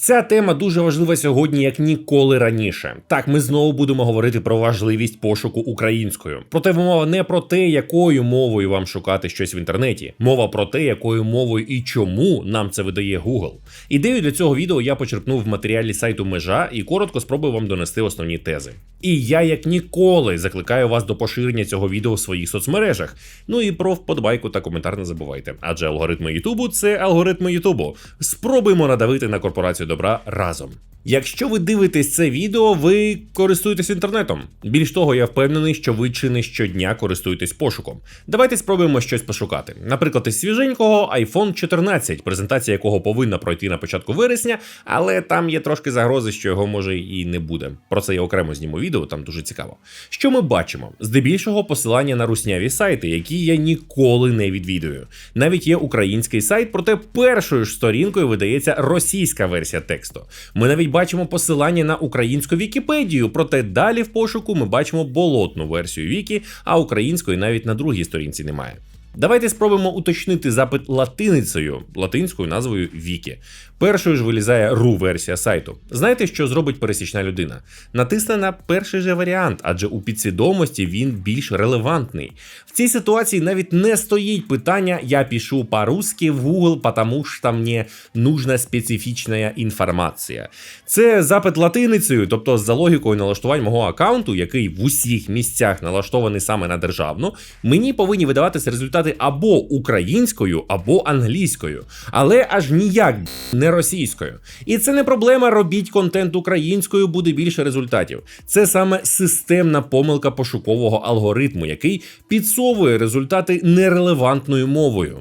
Ця тема дуже важлива сьогодні, як ніколи раніше. Так, ми знову будемо говорити про важливість пошуку українською. Проте мова не про те, якою мовою вам шукати щось в інтернеті. Мова про те, якою мовою і чому нам це видає Google. Ідею для цього відео я почерпнув в матеріалі сайту Межа і коротко спробую вам донести основні тези. І я як ніколи закликаю вас до поширення цього відео в своїх соцмережах. Ну і про вподобайку та коментар не забувайте. Адже алгоритми Ютубу це алгоритми Ютубу. Спробуємо надавити на корпорацію добра разом. Якщо ви дивитесь це відео, ви користуєтесь інтернетом. Більш того, я впевнений, що ви чи не щодня користуєтесь пошуком. Давайте спробуємо щось пошукати. Наприклад, із свіженького iPhone 14, презентація якого повинна пройти на початку вересня, але там є трошки загрози, що його може і не буде. Про це я окремо зніму відео, там дуже цікаво. Що ми бачимо? Здебільшого посилання на русняві сайти, які я ніколи не відвідую. Навіть є український сайт, проте першою ж сторінкою видається російська версія тексту. Ми навіть бачимо посилання на українську Вікіпедію, проте далі в пошуку ми бачимо болотну версію Вікі, а української навіть на другій сторінці немає. Давайте спробуємо уточнити запит латиницею, латинською назвою Вікі. Першою ж вилізає ру версія сайту. Знаєте, що зробить пересічна людина? Натисне на перший же варіант, адже у підсвідомості він більш релевантний. В цій ситуації навіть не стоїть питання Я пишу по-русски в Google, потому що мені нужна специфічна інформація. Це запит латиницею, тобто за логікою налаштувань мого аккаунту, який в усіх місцях налаштований саме на державну, мені повинні видаватися результати або українською, або англійською, але аж ніяк не російською. І це не проблема. Робіть контент українською, буде більше результатів. Це саме системна помилка пошукового алгоритму, який підсовує результати нерелевантною мовою.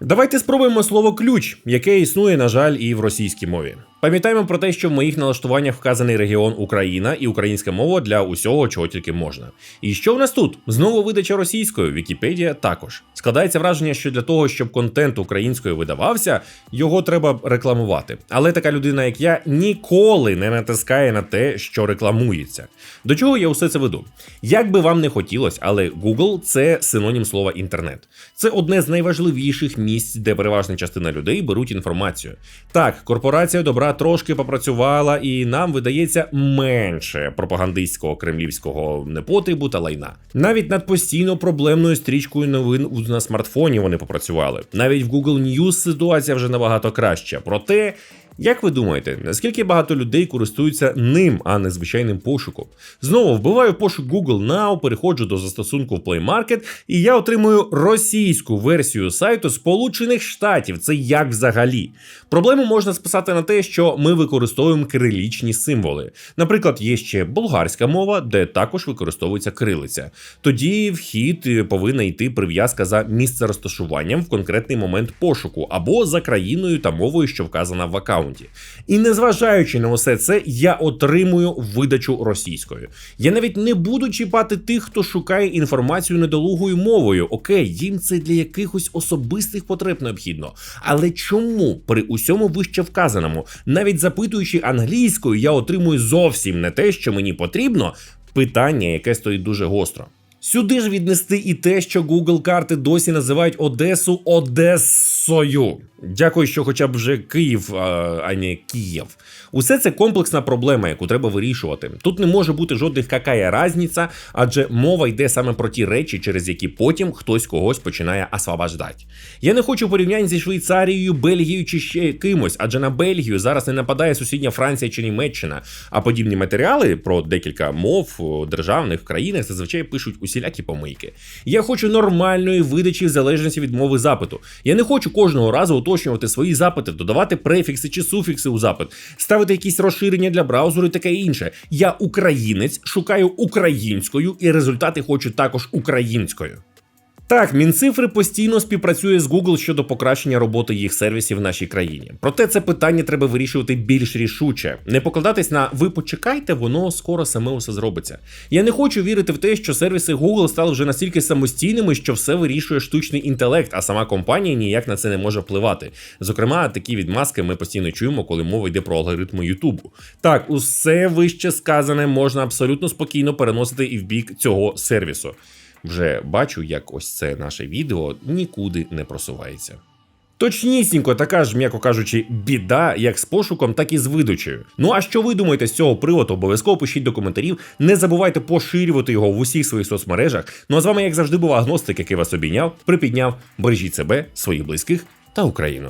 Давайте спробуємо слово ключ, яке існує, на жаль, і в російській мові. Пам'ятаємо про те, що в моїх налаштуваннях вказаний регіон Україна і українська мова для усього, чого тільки можна. І що в нас тут? Знову видача російською, Вікіпедія також. Складається враження, що для того, щоб контент українською видавався, його треба рекламувати. Але така людина, як я, ніколи не натискає на те, що рекламується. До чого я усе це веду? Як би вам не хотілося, але Google це синонім слова інтернет. Це одне з найважливіших місць, де переважна частина людей беруть інформацію. Так, корпорація добра трошки попрацювала, і нам видається менше пропагандистського кремлівського непотребу та лайна. Навіть над постійно проблемною стрічкою новин на смартфоні вони попрацювали. Навіть в Google News ситуація вже набагато краща. Проте. Як ви думаєте, наскільки багато людей користуються ним, а не звичайним пошуком? Знову вбиваю пошук Google Now, переходжу до застосунку в Play Market, і я отримую російську версію сайту Сполучених Штатів. Це як взагалі? Проблему можна списати на те, що ми використовуємо кирилічні символи. Наприклад, є ще болгарська мова, де також використовується кирилиця. Тоді в хід повинна йти прив'язка за місце розташуванням в конкретний момент пошуку або за країною та мовою, що вказана в аккаунті аккаунті. І незважаючи на усе це, я отримую видачу російською. Я навіть не буду чіпати тих, хто шукає інформацію недолугою мовою. Окей, їм це для якихось особистих потреб необхідно. Але чому при усьому вище вказаному, навіть запитуючи англійською, я отримую зовсім не те, що мені потрібно. Питання, яке стоїть дуже гостро. Сюди ж віднести і те, що Google карти досі називають Одесу Одесою. Дякую, що хоча б вже Київ, а не Київ. Усе це комплексна проблема, яку треба вирішувати. Тут не може бути жодних какая разниця, адже мова йде саме про ті речі, через які потім хтось когось починає освобождати. Я не хочу порівнянь зі Швейцарією, Бельгією чи ще кимось, адже на Бельгію зараз не нападає сусідня Франція чи Німеччина. А подібні матеріали про декілька мов державних країнах зазвичай пишуть усілякі помийки. Я хочу нормальної видачі в залежності від мови запиту. Я не хочу кожного разу уточнювати свої запити, додавати префікси чи суфікси у запит, ставити якісь розширення для браузеру і таке інше. Я українець, шукаю українською, і результати хочу також українською. Так, Мінцифри постійно співпрацює з Google щодо покращення роботи їх сервісів в нашій країні. Проте це питання треба вирішувати більш рішуче. Не покладатись на ви почекайте, воно скоро саме усе зробиться. Я не хочу вірити в те, що сервіси Google стали вже настільки самостійними, що все вирішує штучний інтелект, а сама компанія ніяк на це не може впливати. Зокрема, такі відмазки ми постійно чуємо, коли мова йде про алгоритми Ютубу. Так, усе вище сказане можна абсолютно спокійно переносити і в бік цього сервісу вже бачу, як ось це наше відео нікуди не просувається. Точнісінько, така ж, м'яко кажучи, біда, як з пошуком, так і з видачею. Ну а що ви думаєте з цього приводу? Обов'язково пишіть до коментарів. Не забувайте поширювати його в усіх своїх соцмережах. Ну а з вами, як завжди, був агностик, який вас обійняв, припідняв. Бережіть себе, своїх близьких та Україну.